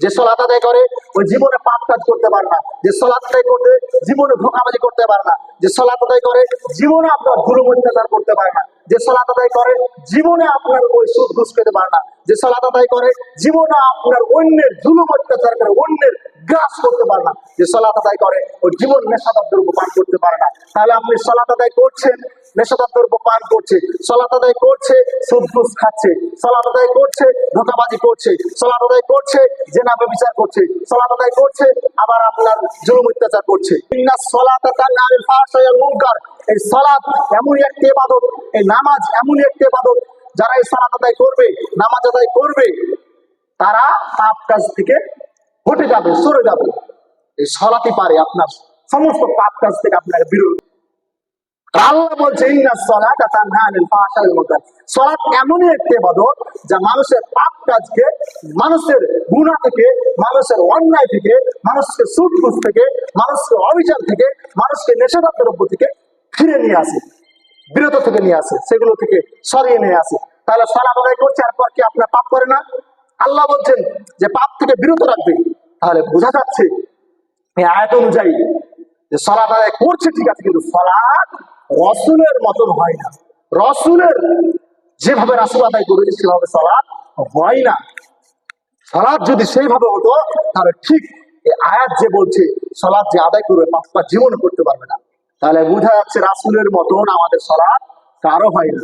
যে সলাত আদায় করে, ওই জীবনে পাপ কাজ করতে পারে না। যে সলাত আদায় করতে জীবনে ধোকাবাজি করতে পারে না। যে সলাত আদায় করে, জীবনে আপনার গুরু অত্যাচার করতে পারে না। যে সলাত আদায় করে, জীবনে আপনার ওই সুদ ঘুষ পেতে পারে না। যে সলাত আদায় করে, জীবনে আপনার অন্যের জুলুম অত্যাচার করে অন্যের গ্রাস করতে পারে না। যে সলাত আদায় করে ওই জীবন নেশাদার দ্রব্য পান করতে পারে না। তাহলে আপনি সলাত আদায় করছেন নেশাদার দ্রব্য পান করছে। সলাত আদায় করছে, সুদ খাচ্ছে। সলাত আদায় করছে, ধোকাবাজি করছে। সলাত আদায় করছে, জেনা বিচার করছে। সলাত আদায় করছে, আবার আপনার জুলুম অত্যাচার করছে। সলাতা মুনকার। এই সলাত এমন একটি ইবাদত, এই নামাজ এমন একটি ইবাদত। যারা এই সালাত আদায় করবে, নামাজ আদায় করবে, তারা পাপ কাজ থেকে হটে যাবে, সরে যাবে। সলাতে পারে আপনার সমস্ত পাপ কাজ থেকে আপনাকে বিরত আল্লাহ বলছে, ইন্না সলাতা তানহা আনিল ফাহশাই ওয়াল মুনকার। সলাত এমনই একটি ইবাদত যা মানুষের পাপ কাজকে, মানুষের গুনাহ থেকে, মানুষের অন্যায় থেকে, মানুষকে সুদ থেকে, মানুষকে অবিচার থেকে, মানুষকে নেশাদার দ্রব্য থেকে ফিরে নিয়ে আসে, বিরত থেকে নিয়ে আসে, সেগুলো থেকে সরিয়ে নিয়ে আসে। তাহলে সলাত আদায় করছে আর পর কি আপনার পাপ করে না? আল্লাহ বলছেন যে পাপ থেকে বিরত রাখবে। তাহলে বোঝা যাচ্ছে এই আয়াত অনুযায়ী যে সলাত আদায় করছে, ঠিক আছে, কিন্তু সলাৎ রসুলের মতন হয় না। রসুলের যেভাবে রাসুল আদায় করেছে, সেভাবে সলাৎ হয় না। সলাৎ যদি সেইভাবে হতো, তাহলে ঠিক এই আয়াত যে বলছে সলাৎ যে আদায় করবে পাপ্পা জীবনে করতে পারবে না। তাহলে বোঝা যাচ্ছে রাসুলের মতন আমাদের সলাৎ কারও হয় না।